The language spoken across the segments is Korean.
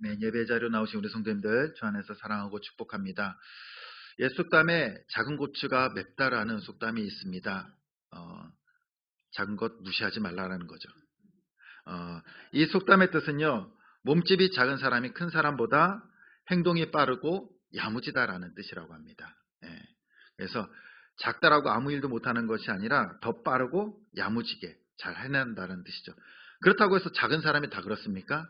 네, 예배 자료 나오신 우리 성도님들 주 안에서 사랑하고 축복합니다. 옛 속담에 작은 고추가 맵다라는 속담이 있습니다. 어, 작은 것 무시하지 말라라는 거죠. 어, 이 속담의 뜻은요, 몸집이 작은 사람이 큰 사람보다 행동이 빠르고 야무지다라는 뜻이라고 합니다. 예, 그래서 작다라고 아무 일도 못하는 것이 아니라 더 빠르고 야무지게 잘 해낸다는 뜻이죠. 그렇다고 해서 작은 사람이 다 그렇습니까?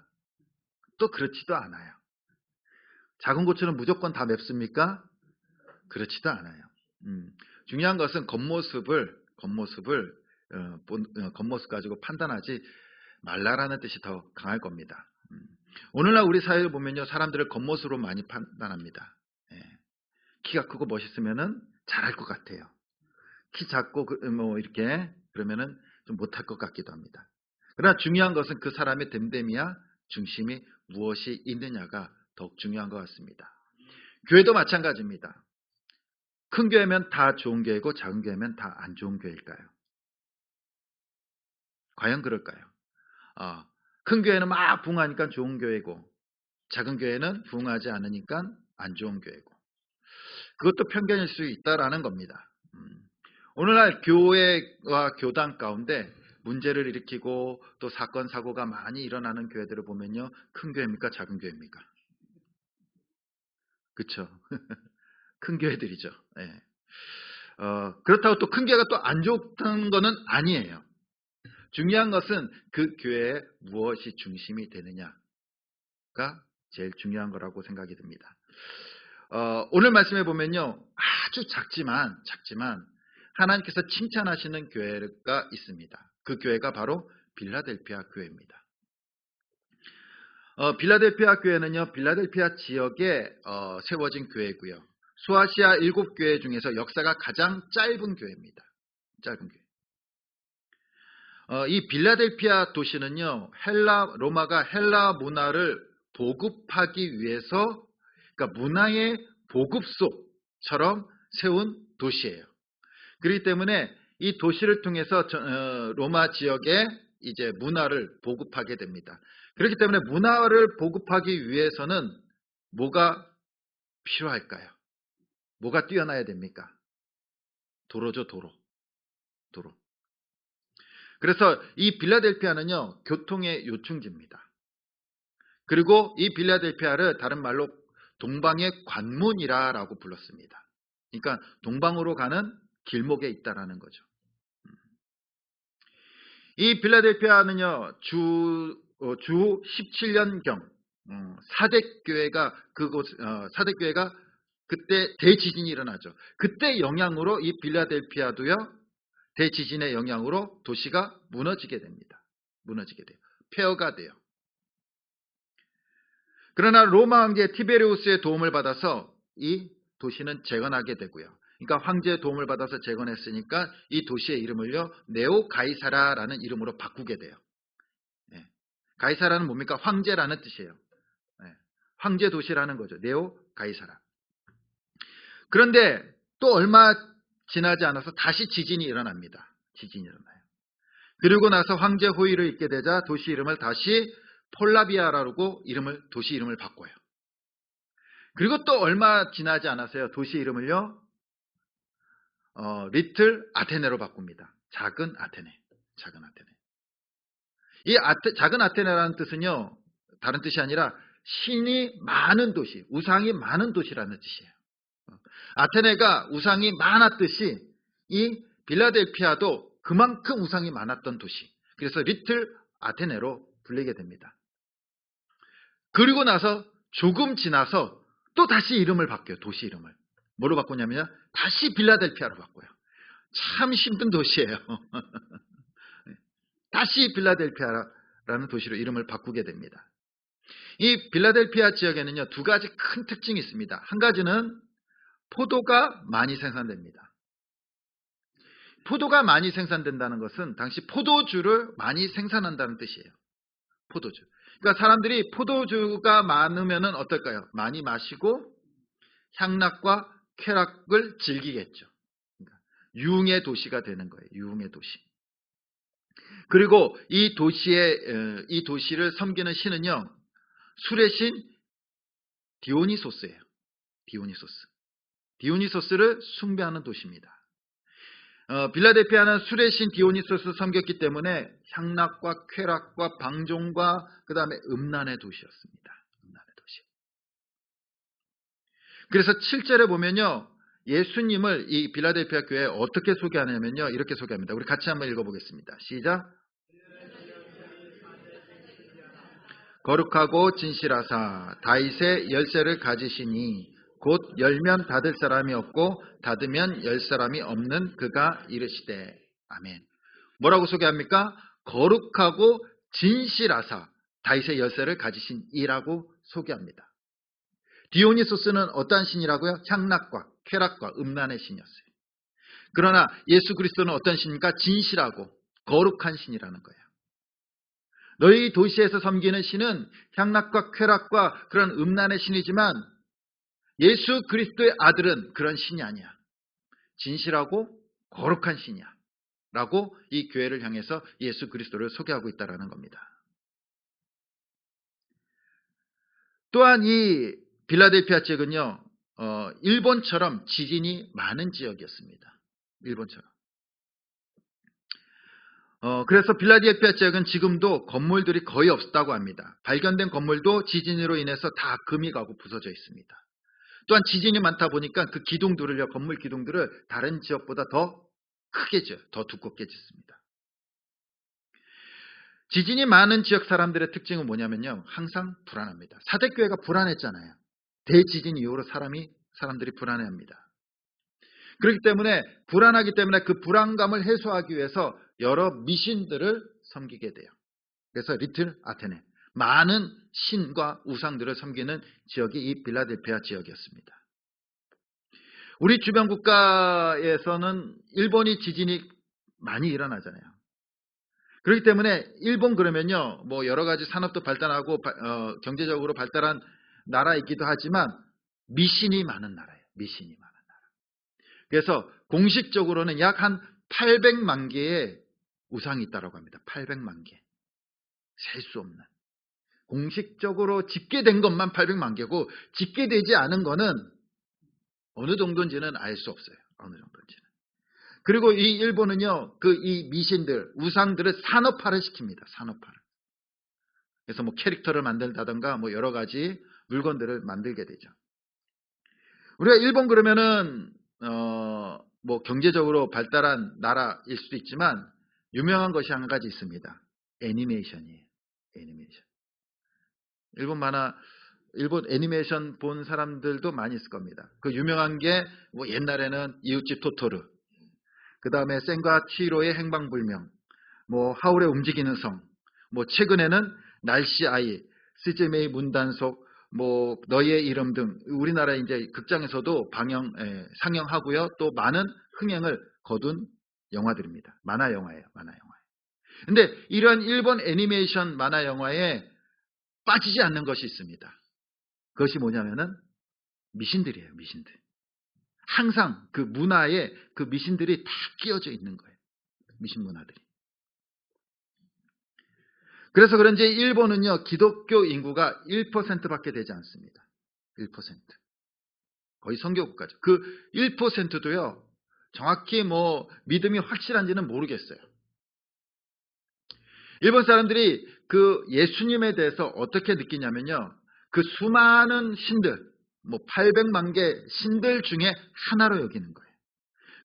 또 그렇지도 않아요. 작은 고추는 무조건 다 맵습니까? 그렇지도 않아요. 음, 중요한 것은 겉모습을 겉모습을 어, 본, 어, 겉모습 가지고 판단하지 말라라는 뜻이 더 강할 겁니다. 음, 오늘날 우리 사회를 보면요 사람들을 겉모습으로 많이 판단합니다. 예, 키가 크고 멋있으면은 잘할 것 같아요. 키 작고 그, 뭐 이렇게 그러면은 좀 못할 것 같기도 합니다. 그러나 중요한 것은 그 사람의 됨됨이야 중심이 무엇이 있느냐가 더욱 중요한 것 같습니다. 교회도 마찬가지입니다. 큰 교회면 다 좋은 교회고 작은 교회면 다 안 좋은 교회일까요? 과연 그럴까요? 어, 큰 교회는 막 부흥하니까 좋은 교회고 작은 교회는 부흥하지 않으니까 안 좋은 교회고 그것도 편견일 수 있다라는 겁니다. 음, 오늘날 교회와 교단 가운데 문제를 일으키고 또 사건 사고가 많이 일어나는 교회들을 보면요 큰 교회입니까 작은 교회입니까? 그렇죠. 큰 교회들이죠. 네. 어, 그렇다고 또 큰 교회가 또 안 좋다는 것은 아니에요. 중요한 것은 그 교회에 무엇이 중심이 되느냐가 제일 중요한 거라고 생각이 듭니다. 어, 오늘 말씀해 보면요 아주 작지만 작지만 하나님께서 칭찬하시는 교회가 있습니다. 그 교회가 바로 빌라델피아 교회입니다. 어, 빌라델피아 교회는요, 빌라델피아 지역에 어, 세워진 교회고요. 수아시아 일곱 교회 중에서 역사가 가장 짧은 교회입니다. 짧은 교회. 어, 이 빌라델피아 도시는요, 헬라 로마가 헬라 문화를 보급하기 위해서, 그러니까 문화의 보급소처럼 세운 도시예요. 그렇기 때문에 이 도시를 통해서 어, 로마 지역에 이제 문화를 보급하게 됩니다. 그렇기 때문에 문화를 보급하기 위해서는 뭐가 필요할까요? 뭐가 뛰어나야 됩니까? 도로죠, 도로. 도로. 그래서 이 빌라델피아는요, 교통의 요충지입니다. 그리고 이 빌라델피아를 다른 말로 동방의 관문이라라고 불렀습니다. 그러니까 동방으로 가는 길목에 있다라는 거죠. 이 빌라델피아는요, 주, 어, 주 17년경, 어, 사대교회가, 그곳, 어, 사대교회가 그때 대지진이 일어나죠. 그때 영향으로 이 빌라델피아도요, 대지진의 영향으로 도시가 무너지게 됩니다. 무너지게 돼요. 폐허가 돼요. 그러나 로마 황제 티베리우스의 도움을 받아서 이 도시는 재건하게 되고요. 그러니까 황제의 도움을 받아서 재건했으니까 이 도시의 이름을요 네오 가이사라라는 이름으로 바꾸게 돼요. 네. 가이사라는 뭡니까? 황제라는 뜻이에요. 네. 황제 도시라는 거죠. 네오 가이사라. 그런데 또 얼마 지나지 않아서 다시 지진이 일어납니다. 지진이 일어나요. 그리고 나서 황제 호위를 잇게 되자 도시 이름을 다시 폴라비아라고 이름을 도시 이름을 바꿔요. 그리고 또 얼마 지나지 않았어요. 도시 이름을요 어, 리틀 아테네로 바꿉니다. 작은 아테네. 작은 아테네. 이 아테, 작은 아테네라는 뜻은요. 다른 뜻이 아니라 신이 많은 도시, 우상이 많은 도시라는 뜻이에요. 아테네가 우상이 많았듯이 이 빌라델피아도 그만큼 우상이 많았던 도시. 그래서 리틀 아테네로 불리게 됩니다. 그리고 나서 조금 지나서 또 다시 이름을 바뀌어요. 도시 이름을. 뭐로 바꾸냐면 다시 빌라델피아로 바꿔요. 참 힘든 도시예요. 다시 빌라델피아라는 도시로 이름을 바꾸게 됩니다. 이 빌라델피아 지역에는요 두 가지 큰 특징이 있습니다. 한 가지는 포도가 많이 생산됩니다. 포도가 많이 생산된다는 것은 당시 포도주를 많이 생산한다는 뜻이에요. 포도주. 그러니까 사람들이 포도주가 많으면 어떨까요? 많이 마시고 향락과 쾌락을 즐기겠죠. 그러니까 유흥의 도시가 되는 거예요. 유흥의 도시. 그리고 이 도시의 이 도시를 섬기는 신은요. 술의 신 디오니소스예요. 디오니소스. 디오니소스를 숭배하는 도시입니다. 어, 빌라델피아는 술의 신 디오니소스 섬겼기 때문에 향락과 쾌락과 방종과 그 다음에 음란의 도시였습니다. 그래서 7절에 보면요. 예수님을 이 빌라델피아 교회에 어떻게 소개하냐면요. 이렇게 소개합니다. 우리 같이 한번 읽어보겠습니다. 시작. 거룩하고 진실하사 다윗의 열쇠를 가지시니 곧 열면 닫을 사람이 없고 닫으면 열 사람이 없는 그가 이르시되 아멘. 뭐라고 소개합니까? 거룩하고 진실하사 다윗의 열쇠를 가지신 이라고 소개합니다. 디오니소스는 어떠한 신이라고요? 향락과 쾌락과 음란의 신이었어요. 그러나 예수 그리스도는 어떤 신입니까? 진실하고 거룩한 신이라는 거예요. 너희 도시에서 섬기는 신은 향락과 쾌락과 그런 음란의 신이지만 예수 그리스도의 아들은 그런 신이 아니야. 진실하고 거룩한 신이야. 라고 이 교회를 향해서 예수 그리스도를 소개하고 있다는 겁니다. 또한 이 빌라델피아 지역은요, 어, 일본처럼 지진이 많은 지역이었습니다. 일본처럼. 어, 그래서 빌라델피아 지역은 지금도 건물들이 거의 없다고 합니다. 발견된 건물도 지진으로 인해서 다 금이 가고 부서져 있습니다. 또한 지진이 많다 보니까 그 기둥들을요, 건물 기둥들을 다른 지역보다 더 크게 져요. 더 두껍게 짓습니다. 지진이 많은 지역 사람들의 특징은 뭐냐면요. 항상 불안합니다. 사대교회가 불안했잖아요. 대지진 이후로 사람이, 사람들이 불안해합니다. 그렇기 때문에 불안하기 때문에 그 불안감을 해소하기 위해서 여러 미신들을 섬기게 돼요. 그래서 리틀 아테네. 많은 신과 우상들을 섬기는 지역이 이 빌라델피아 지역이었습니다. 우리 주변 국가에서는 일본이 지진이 많이 일어나잖아요. 그렇기 때문에 일본 그러면요, 뭐 여러 가지 산업도 발달하고 어, 경제적으로 발달한 나라이기도 하지만 미신이 많은 나라예요. 미신이 많은 나라. 그래서 공식적으로는 약 한 800만 개의 우상이 있다고 합니다. 800만 개. 셀 수 없는. 공식적으로 집계된 것만 800만 개고 집계되지 않은 거는 어느 정도인지는 알 수 없어요. 어느 정도인지는. 그리고 이 일본은요, 그 이 미신들, 우상들을 산업화를 시킵니다. 산업화를. 그래서 뭐 캐릭터를 만들다던가 뭐 여러 가지 물건들을 만들게 되죠. 우리가 일본 그러면은 어 뭐 경제적으로 발달한 나라일 수도 있지만 유명한 것이 한 가지 있습니다. 애니메이션이에요. 애니메이션. 일본 만화, 일본 애니메이션 본 사람들도 많이 있을 겁니다. 그 유명한 게 뭐 옛날에는 이웃집 토토르, 그 다음에 센과 치로의 행방불명, 뭐 하울의 움직이는 성, 뭐 최근에는 날씨 아이, 스즈메이 문단속, 뭐 너의 이름 등 우리나라 이제 극장에서도 방영 에, 상영하고요. 또 많은 흥행을 거둔 영화들입니다. 만화 영화예요. 만화 영화. 근데 이런 일본 애니메이션 만화 영화에 빠지지 않는 것이 있습니다. 그것이 뭐냐면은 미신들이에요. 미신들. 항상 그 문화에 그 미신들이 다 끼어져 있는 거예요. 미신 문화들이. 그래서 그런지 일본은요, 기독교 인구가 1%밖에 되지 않습니다. 1%. 거의 성교국가죠. 그 1%도요, 정확히 뭐 믿음이 확실한지는 모르겠어요. 일본 사람들이 그 예수님에 대해서 어떻게 느끼냐면요. 그 수많은 신들, 뭐 800만 개 신들 중에 하나로 여기는 거예요.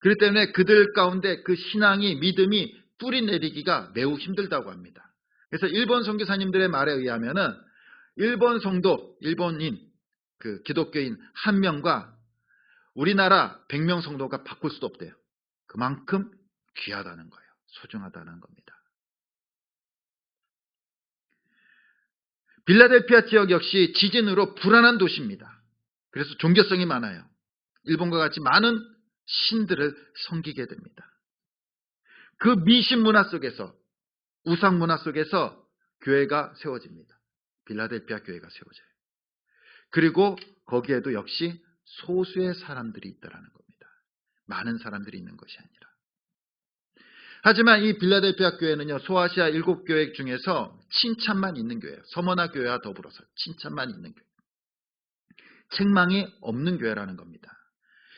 그렇기 때문에 그들 가운데 그 신앙이, 믿음이 뿌리 내리기가 매우 힘들다고 합니다. 그래서 일본 선교사님들의 말에 의하면은 일본 성도, 일본인, 그 기독교인 한 명과 우리나라 100명 성도가 바꿀 수도 없대요. 그만큼 귀하다는 거예요. 소중하다는 겁니다. 빌라델피아 지역 역시 지진으로 불안한 도시입니다. 그래서 종교성이 많아요. 일본과 같이 많은 신들을 섬기게 됩니다. 그 미신 문화 속에서 우상 문화 속에서 교회가 세워집니다. 빌라델피아 교회가 세워져요. 그리고 거기에도 역시 소수의 사람들이 있다라는 겁니다. 많은 사람들이 있는 것이 아니라. 하지만 이 빌라델피아 교회는요, 소아시아 일곱 교회 중에서 칭찬만 있는 교회예요. 서머나 교회와 더불어서 칭찬만 있는 교회. 책망이 없는 교회라는 겁니다.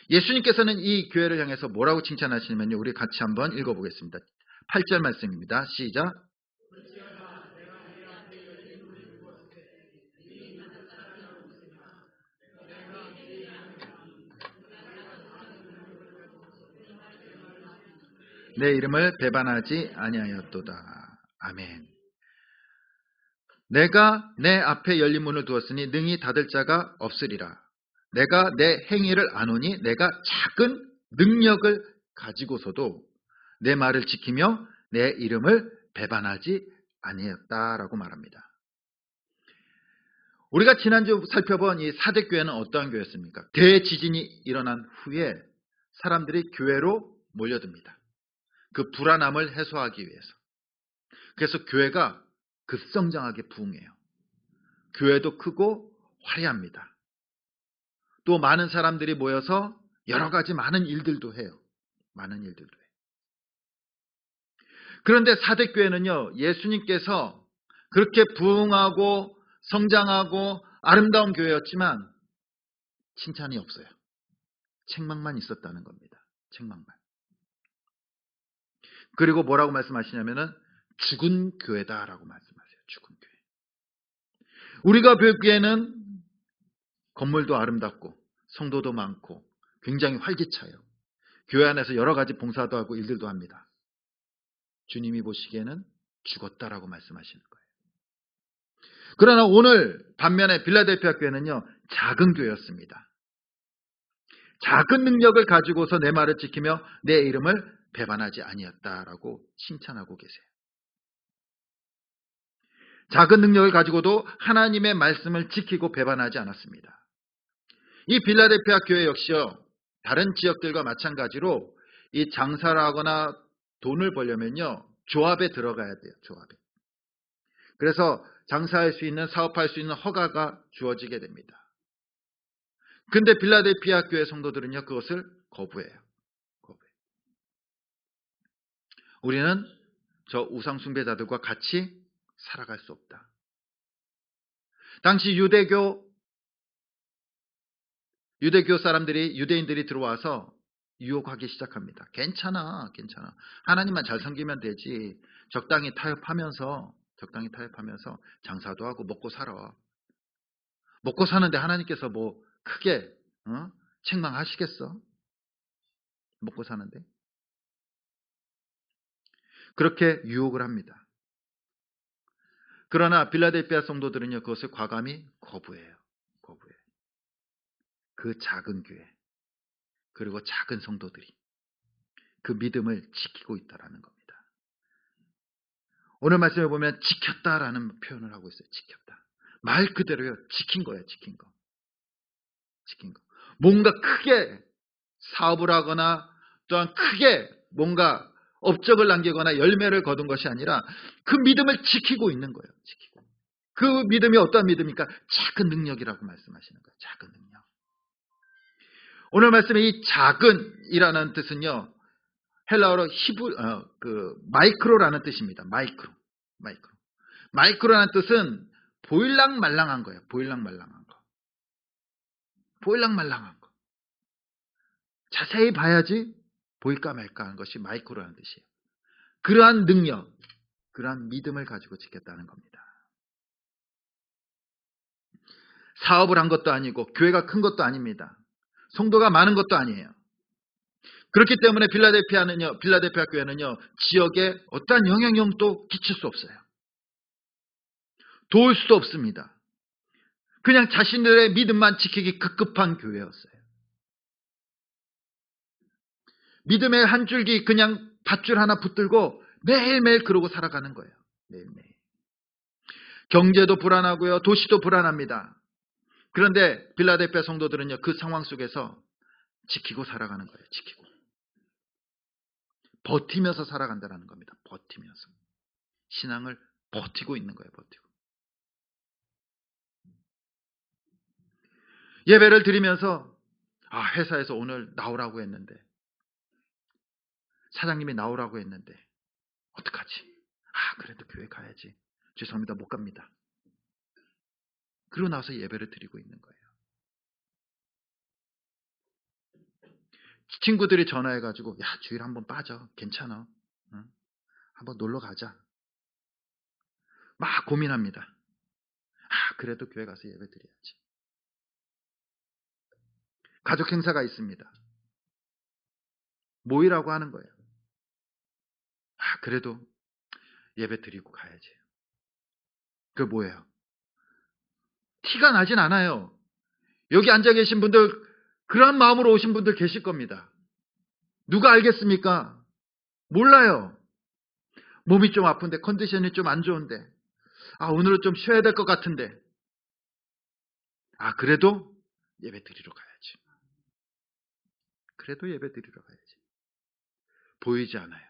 예수님께서는 이 교회를 향해서 뭐라고 칭찬하시냐면요. 우리 같이 한번 읽어보겠습니다. 8절 말씀입니다. 시작. 내 이름을 배반하지 아니하였도다. 아멘. 내가 내 앞에 열린 문을 두었으니 능히 닫을 자가 없으리라. 내가 내 행위를 아노니 내가 작은 능력을 가지고서도 내 말을 지키며 내 이름을 배반하지 아니했다라고 말합니다. 우리가 지난주 살펴본 이 사대교회는 어떠한 교회였습니까? 대지진이 일어난 후에 사람들이 교회로 몰려듭니다. 그 불안함을 해소하기 위해서. 그래서 교회가 급성장하게 부흥해요. 교회도 크고 화려합니다. 또 많은 사람들이 모여서 여러 가지 많은 일들도 해요. 많은 일들도 해요. 그런데 사대교회는요, 예수님께서 그렇게 부흥하고 성장하고 아름다운 교회였지만 칭찬이 없어요. 책망만 있었다는 겁니다. 책망만. 그리고 뭐라고 말씀하시냐면은 죽은 교회다라고 말씀하세요. 죽은 교회. 우리가 보기에는 건물도 아름답고 성도도 많고 굉장히 활기차요. 교회 안에서 여러 가지 봉사도 하고 일들도 합니다. 주님이 보시기에는 죽었다라고 말씀하시는 거예요. 그러나 오늘 반면에 빌라델피아 교회는요, 작은 교회였습니다. 작은 능력을 가지고서 내 말을 지키며 내 이름을 배반하지 아니었다라고 칭찬하고 계세요. 작은 능력을 가지고도 하나님의 말씀을 지키고 배반하지 않았습니다. 이 빌라델피아 교회 역시요. 다른 지역들과 마찬가지로 이 장사를 하거나 돈을 벌려면요. 조합에 들어가야 돼요. 조합에. 그래서 장사할 수 있는 사업할 수 있는 허가가 주어지게 됩니다. 근데 빌라델피아 교회 성도들은요. 그것을 거부해요. 거부해요. 우리는 저 우상 숭배자들과 같이 살아갈 수 없다. 당시 유대교 유대교 사람들이 유대인들이 들어와서 유혹하기 시작합니다. 괜찮아, 괜찮아. 하나님만 잘 섬기면 되지. 적당히 타협하면서 적당히 타협하면서 장사도 하고 먹고 살아. 먹고 사는데 하나님께서 뭐 크게 어? 책망하시겠어? 먹고 사는데 그렇게 유혹을 합니다. 그러나 빌라델피아 성도들은요 그것을 과감히 거부해요. 거부해요. 그 작은 교회 그리고 작은 성도들이 그 믿음을 지키고 있다라는 겁니다. 오늘 말씀에 보면 지켰다라는 표현을 하고 있어요. 지켰다. 말 그대로요. 지킨 거예요. 지킨 거. 지킨 거. 뭔가 크게 사업을 하거나 또한 크게 뭔가 업적을 남기거나 열매를 거둔 것이 아니라 그 믿음을 지키고 있는 거예요. 지키고. 그 믿음이 어떤 믿음입니까? 작은 능력이라고 말씀하시는 거예요. 작은 능력. 오늘 말씀에 이 작은이라는 뜻은요. 헬라어로 히브 어, 그 마이크로라는 뜻입니다. 마이크로. 마이크로. 마이크로라는 뜻은 보일랑말랑한 거예요. 보일랑말랑한 거. 보일랑말랑한 거. 자세히 봐야지 보일까 말까 하는 것이 마이크로라는 뜻이에요. 그러한 능력, 그러한 믿음을 가지고 지켰다는 겁니다. 사업을 한 것도 아니고 교회가 큰 것도 아닙니다. 성도가 많은 것도 아니에요. 그렇기 때문에 빌라델피아는요, 빌라델피아 교회는요, 지역에 어떠한 영향력도 끼칠 수 없어요. 도울 수도 없습니다. 그냥 자신들의 믿음만 지키기 급급한 교회였어요. 믿음의 한 줄기 그냥 밧줄 하나 붙들고 매일매일 그러고 살아가는 거예요. 매일매일. 경제도 불안하고요. 도시도 불안합니다. 그런데 빌라델피아 성도들은요. 그 상황 속에서 지키고 살아가는 거예요. 지키고. 버티면서 살아간다는 겁니다. 버티면서. 신앙을 버티고 있는 거예요. 버티고. 예배를 드리면서 아, 회사에서 오늘 나오라고 했는데 사장님이 나오라고 했는데 어떡하지? 아, 그래도 교회 가야지. 죄송합니다. 못 갑니다. 그러고 나서 예배를 드리고 있는 거예요. 친구들이 전화해가지고, 야, 주일 한번 빠져. 괜찮아. 응? 한번 놀러 가자. 막 고민합니다. 아, 그래도 교회 가서 예배 드려야지. 가족 행사가 있습니다. 모이라고 하는 거예요. 아, 그래도 예배 드리고 가야지. 그 뭐예요? 티가 나진 않아요. 여기 앉아 계신 분들, 그런 마음으로 오신 분들 계실 겁니다. 누가 알겠습니까? 몰라요. 몸이 좀 아픈데, 컨디션이 좀 안 좋은데, 아, 오늘은 좀 쉬어야 될 것 같은데, 아, 그래도 예배 드리러 가야지. 그래도 예배 드리러 가야지. 보이지 않아요.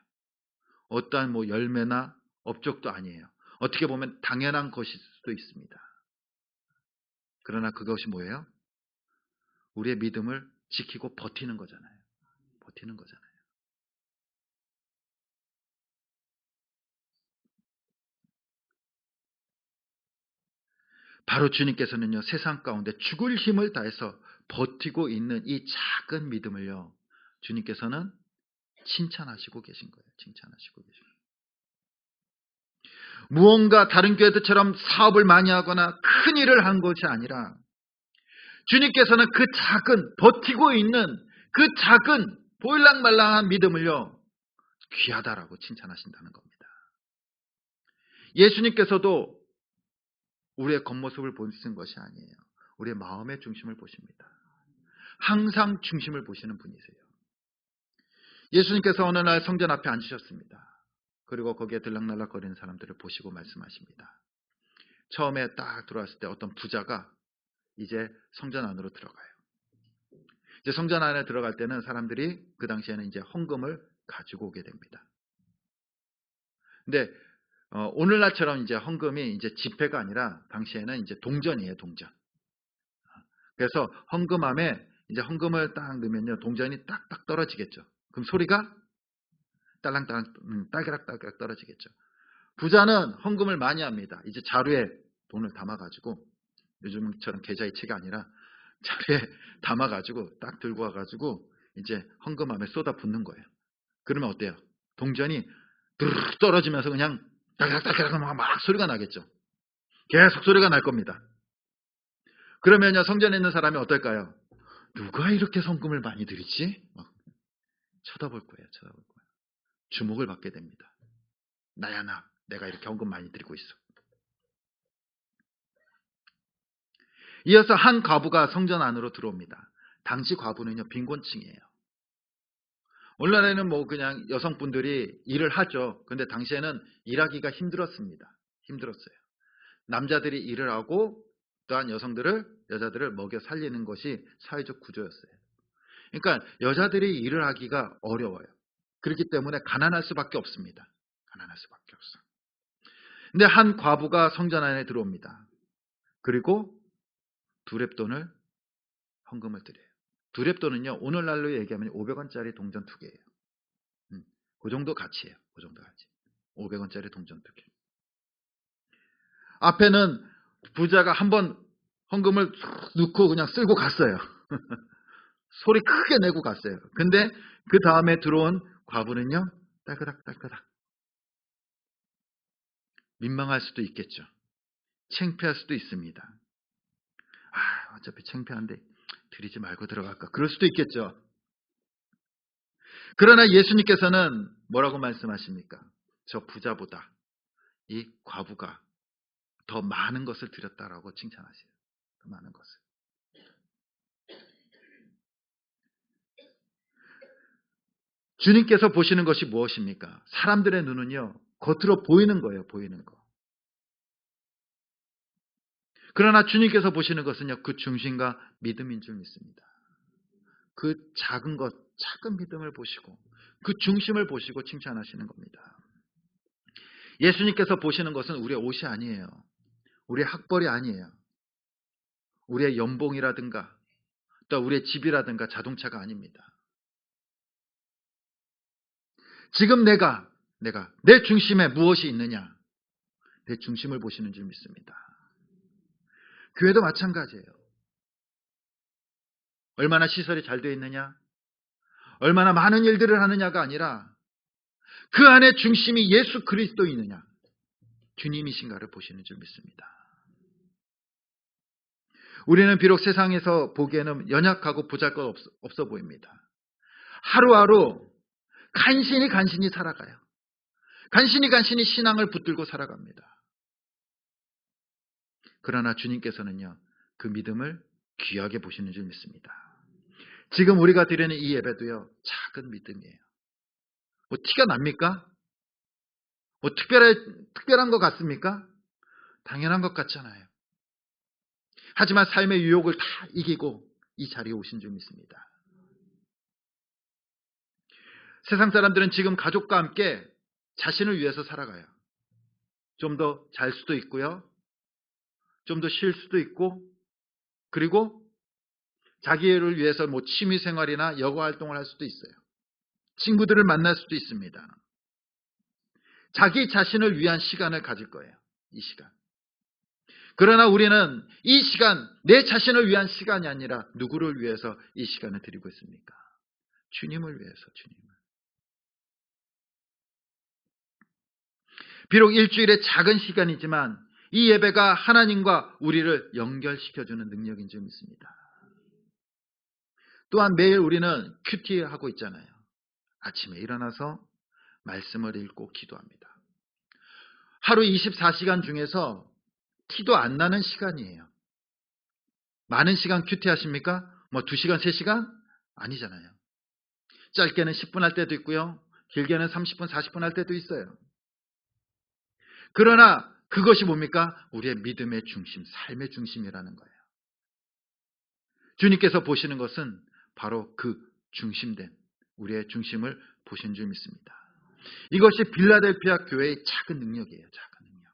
어떠한 뭐 열매나 업적도 아니에요. 어떻게 보면 당연한 것일 수도 있습니다. 그러나 그것이 뭐예요? 우리의 믿음을 지키고 버티는 거잖아요. 버티는 거잖아요. 바로 주님께서는요, 세상 가운데 죽을 힘을 다해서 버티고 있는 이 작은 믿음을요, 주님께서는 칭찬하시고 계신 거예요. 칭찬하시고 계신. 무언가 다른 교회들처럼 사업을 많이 하거나 큰 일을 한 것이 아니라 주님께서는 그 작은 버티고 있는 그 작은 보일랑말랑한 믿음을요 귀하다라고 칭찬하신다는 겁니다. 예수님께서도 우리의 겉모습을 보시는 것이 아니에요. 우리의 마음의 중심을 보십니다. 항상 중심을 보시는 분이세요. 예수님께서 어느 날 성전 앞에 앉으셨습니다. 그리고 거기에 들락날락 거리는 사람들을 보시고 말씀하십니다. 처음에 딱 들어왔을 때 어떤 부자가 이제 성전 안으로 들어가요. 이제 성전 안에 들어갈 때는 사람들이 그 당시에는 이제 헌금을 가지고 오게 됩니다. 근데 어, 오늘날처럼 이제 헌금이 이제 지폐가 아니라 당시에는 이제 동전이에요, 동전. 그래서 헌금함에 이제 헌금을 딱 넣으면요, 동전이 딱딱 떨어지겠죠. 그럼 소리가 딸랑딸랑 음, 딸그락딸그락 떨어지겠죠. 부자는 헌금을 많이 합니다. 이제 자루에 돈을 담아가지고 요즘처럼 계좌이체가 아니라 자루에 담아가지고 딱 들고 와가지고 이제 헌금함에 쏟아 붓는 거예요. 그러면 어때요? 동전이 드르륵 떨어지면서 그냥 딸그락딸그락 막, 막 소리가 나겠죠. 계속 소리가 날 겁니다. 그러면요 성전에 있는 사람이 어떨까요? 누가 이렇게 성금을 많이 드리지? 막 쳐다볼 거예요. 쳐다볼 거예요. 주목을 받게 됩니다. 나야 나. 내가 이렇게 헌금 많이 드리고 있어. 이어서 한 과부가 성전 안으로 들어옵니다. 당시 과부는요 빈곤층이에요. 오늘날에는 뭐 그냥 여성분들이 일을 하죠. 근데 당시에는 일하기가 힘들었습니다. 힘들었어요. 남자들이 일을 하고 또한 여성들을 여자들을 먹여 살리는 것이 사회적 구조였어요. 그러니까 여자들이 일을 하기가 어려워요. 그렇기 때문에 가난할 수밖에 없습니다. 가난할 수밖에 없어. 근데 한 과부가 성전 안에 들어옵니다. 그리고 두랩돈을 헌금을 드려요. 두랩돈은요, 오늘날로 얘기하면 500원짜리 동전 두 개예요. 음, 그 정도 가치예요. 그 정도 가치. 500원짜리 동전 두 개. 앞에는 부자가 한번 헌금을 넣고 그냥 쓸고 갔어요. 소리 크게 내고 갔어요. 근데 그 다음에 들어온 과부는요, 딸그닥. 민망할 수도 있겠죠. 창피할 수도 있습니다. 아, 어차피 창피한데 드리지 말고 들어갈까. 그럴 수도 있겠죠. 그러나 예수님께서는 뭐라고 말씀하십니까? 저 부자보다 이 과부가 더 많은 것을 드렸다라고 칭찬하세요. 더 많은 것을. 주님께서 보시는 것이 무엇입니까? 사람들의 눈은요, 겉으로 보이는 거예요, 보이는 거. 그러나 주님께서 보시는 것은요, 그 중심과 믿음인 줄 믿습니다. 그 작은 것, 작은 믿음을 보시고, 그 중심을 보시고 칭찬하시는 겁니다. 예수님께서 보시는 것은 우리의 옷이 아니에요. 우리의 학벌이 아니에요. 우리의 연봉이라든가, 또 우리의 집이라든가 자동차가 아닙니다. 지금 내가 내가 내 중심에 무엇이 있느냐? 내 중심을 보시는 줄 믿습니다. 교회도 마찬가지예요. 얼마나 시설이 잘 되어 있느냐? 얼마나 많은 일들을 하느냐가 아니라 그 안에 중심이 예수 그리스도이느냐? 주님이신가를 보시는 줄 믿습니다. 우리는 비록 세상에서 보기에는 연약하고 보잘것 없어, 없어 보입니다. 하루하루 간신히 간신히 살아가요. 간신히 간신히 신앙을 붙들고 살아갑니다. 그러나 주님께서는요, 그 믿음을 귀하게 보시는 줄 믿습니다. 지금 우리가 드리는 이 예배도요, 작은 믿음이에요. 뭐 티가 납니까? 뭐 특별해, 특별한 것 같습니까? 당연한 것 같잖아요. 하지만 삶의 유혹을 다 이기고 이 자리에 오신 줄 믿습니다. 세상 사람들은 지금 가족과 함께 자신을 위해서 살아가요. 좀 더 잘 수도 있고요. 좀 더 쉴 수도 있고, 그리고 자기를 위해서 뭐 취미 생활이나 여가 활동을 할 수도 있어요. 친구들을 만날 수도 있습니다. 자기 자신을 위한 시간을 가질 거예요. 이 시간. 그러나 우리는 이 시간, 내 자신을 위한 시간이 아니라 누구를 위해서 이 시간을 드리고 있습니까? 주님을 위해서, 주님을. 비록 일주일의 작은 시간이지만 이 예배가 하나님과 우리를 연결시켜주는 능력인 줄 믿습니다. 또한 매일 우리는 큐티 하고 있잖아요. 아침에 일어나서 말씀을 읽고 기도합니다. 하루 24시간 중에서 티도 안 나는 시간이에요. 많은 시간 큐티 하십니까? 뭐 2시간, 3시간? 아니잖아요. 짧게는 10분 할 때도 있고요. 길게는 30분, 40분 할 때도 있어요. 그러나 그것이 뭡니까? 우리의 믿음의 중심, 삶의 중심이라는 거예요. 주님께서 보시는 것은 바로 그 중심된 우리의 중심을 보신 줄 믿습니다. 이것이 빌라델피아 교회의 작은 능력이에요. 작은 능력.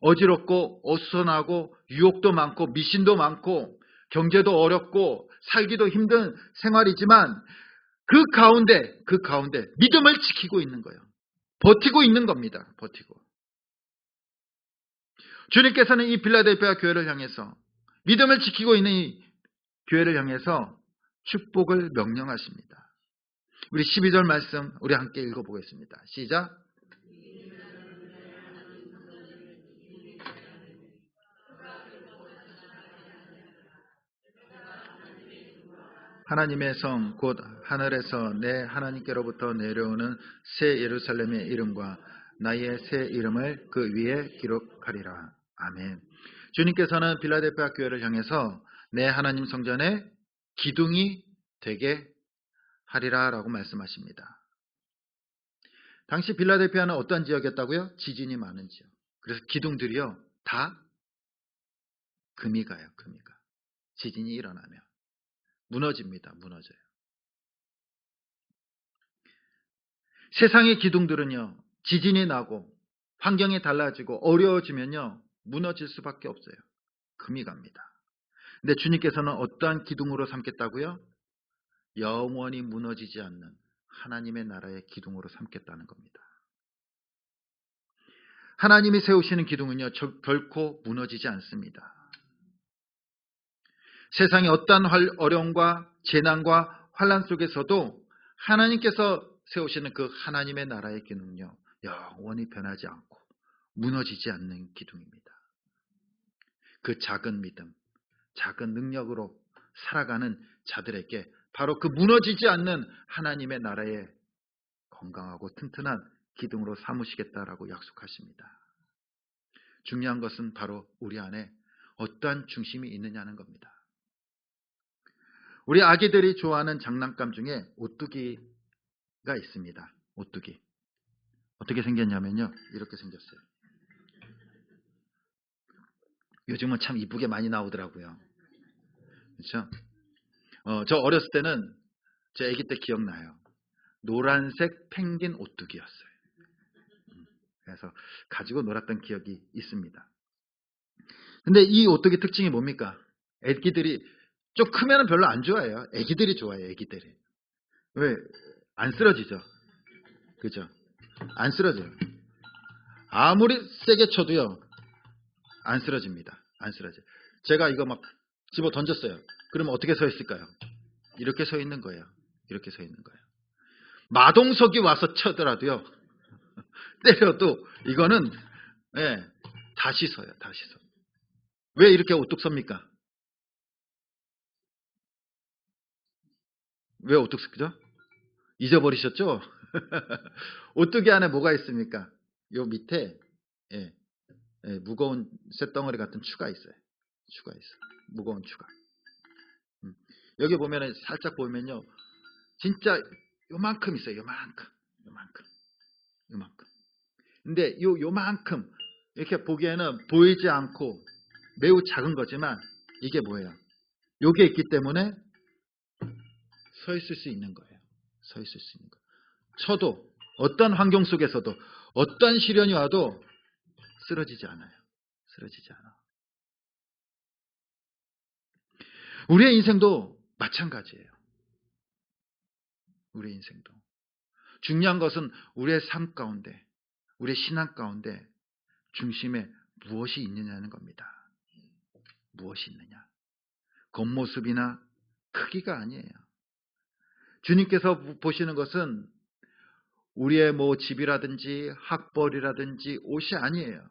어지럽고 어수선하고 유혹도 많고 미신도 많고 경제도 어렵고 살기도 힘든 생활이지만 그 가운데 그 가운데 믿음을 지키고 있는 거예요. 버티고 있는 겁니다. 버티고. 주님께서는 이 빌라델피아 교회를 향해서 믿음을 지키고 있는 이 교회를 향해서 축복을 명령하십니다. 우리 12절 말씀 우리 함께 읽어보겠습니다. 시작. 하나님의 성, 곧 하늘에서 내 하나님께로부터 내려오는 새 예루살렘의 이름과 나의 새 이름을 그 위에 기록하리라. 아멘. 주님께서는 빌라델피아 교회를 향해서 내 하나님 성전에 기둥이 되게 하리라라고 말씀하십니다. 당시 빌라델피아는 어떤 지역이었다고요? 지진이 많은 지역. 그래서 기둥들이요 다 금이 가요. 금이 가. 지진이 일어나면 무너집니다. 무너져요. 세상의 기둥들은요 지진이 나고 환경이 달라지고 어려워지면요 무너질 수밖에 없어요. 금이 갑니다. 근데 주님께서는 어떠한 기둥으로 삼겠다고요? 영원히 무너지지 않는 하나님의 나라의 기둥으로 삼겠다는 겁니다. 하나님이 세우시는 기둥은요, 결코 무너지지 않습니다. 세상의 어떠한 어려움과 재난과 환란 속에서도 하나님께서 세우시는 그 하나님의 나라의 기둥은요, 영원히 변하지 않고 무너지지 않는 기둥입니다. 그 작은 믿음, 작은 능력으로 살아가는 자들에게 바로 그 무너지지 않는 하나님의 나라의 건강하고 튼튼한 기둥으로 삼으시겠다라고 약속하십니다. 중요한 것은 바로 우리 안에 어떠한 중심이 있느냐는 겁니다. 우리 아기들이 좋아하는 장난감 중에 오뚜기가 있습니다. 오뚜기. 어떻게 생겼냐면요. 이렇게 생겼어요. 요즘은 참 이쁘게 많이 나오더라고요. 그렇죠? 어, 저 어렸을 때는 제 아기 때 기억나요. 노란색 펭귄 오뚜기였어요. 음, 그래서 가지고 놀았던 기억이 있습니다. 근데 이 오뚜기 특징이 뭡니까? 애기들이 좀 크면 별로 안 좋아해요. 애기들이 좋아해요. 애기들이. 왜? 안 쓰러지죠. 그죠? 안 쓰러져요. 아무리 세게 쳐도요. 안 쓰러집니다. 안 쓰러져. 요 제가 이거 막 집어 던졌어요. 그러면 어떻게 서 있을까요? 이렇게 서 있는 거예요. 이렇게 서 있는 거예요. 마동석이 와서 쳐더라도요. 때려도 이거는 예, 다시 서요. 다시 서. 왜 이렇게 우뚝 섭니까? 왜 서죠? 잊어버리셨죠? 오뚜기 안에 뭐가 있습니까? 요 밑에 예, 예, 무거운 쇳덩어리 같은 추가 있어요. 추가 있어. 무거운 추가. 음. 여기 보면은 살짝 보면요. 진짜 요만큼 있어요. 요만큼. 요만큼. 요만큼. 근데 요 요만큼 이렇게 보기에는 보이지 않고 매우 작은 거지만 이게 뭐예요? 요게 있기 때문에 서 있을 수 있는 거예요. 서 있을 수 있는 거예요. 쳐도 어떤 환경 속에서도 어떤 시련이 와도 쓰러지지 않아요. 쓰러지지 않아. 우리의 인생도 마찬가지예요. 우리의 인생도. 중요한 것은 우리의 삶 가운데, 우리의 신앙 가운데 중심에 무엇이 있느냐는 겁니다. 무엇이 있느냐. 겉모습이나 크기가 아니에요. 주님께서 보시는 것은 우리의 뭐 집이라든지 학벌이라든지 옷이 아니에요.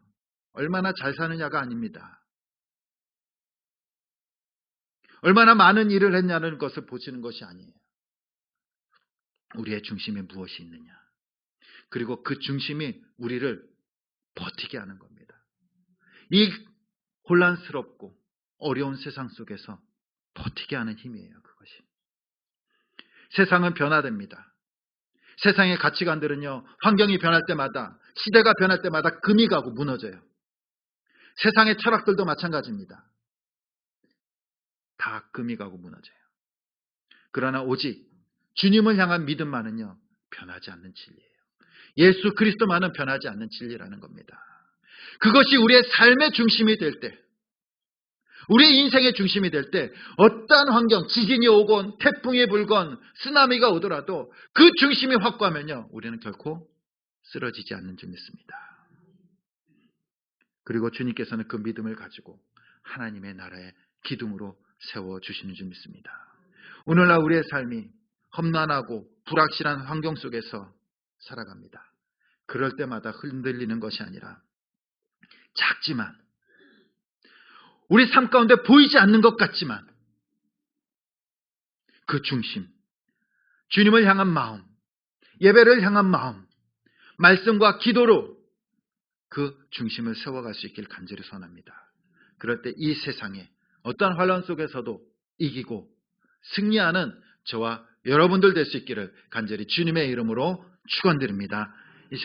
얼마나 잘 사느냐가 아닙니다. 얼마나 많은 일을 했냐는 것을 보시는 것이 아니에요. 우리의 중심에 무엇이 있느냐. 그리고 그 중심이 우리를 버티게 하는 겁니다. 이 혼란스럽고 어려운 세상 속에서 버티게 하는 힘이에요. 세상은 변화됩니다. 세상의 가치관들은요, 환경이 변할 때마다, 시대가 변할 때마다 금이 가고 무너져요. 세상의 철학들도 마찬가지입니다. 다 금이 가고 무너져요. 그러나 오직 주님을 향한 믿음만은요, 변하지 않는 진리예요. 예수 그리스도만은 변하지 않는 진리라는 겁니다. 그것이 우리의 삶의 중심이 될 때, 우리의 인생의 중심이 될 때, 어떠한 환경, 지진이 오건, 태풍이 불건, 쓰나미가 오더라도 그 중심이 확고하면요, 우리는 결코 쓰러지지 않는 줄 믿습니다. 그리고 주님께서는 그 믿음을 가지고 하나님의 나라의 기둥으로 세워 주시는 줄 믿습니다. 오늘날 우리의 삶이 험난하고 불확실한 환경 속에서 살아갑니다. 그럴 때마다 흔들리는 것이 아니라 작지만 우리 삶 가운데 보이지 않는 것 같지만 그 중심, 주님을 향한 마음, 예배를 향한 마음, 말씀과 기도로 그 중심을 세워갈 수 있길 간절히 선합니다. 그럴 때 이 세상에 어떠한 환란 속에서도 이기고 승리하는 저와 여러분들 될 수 있기를 간절히 주님의 이름으로 축원드립니다.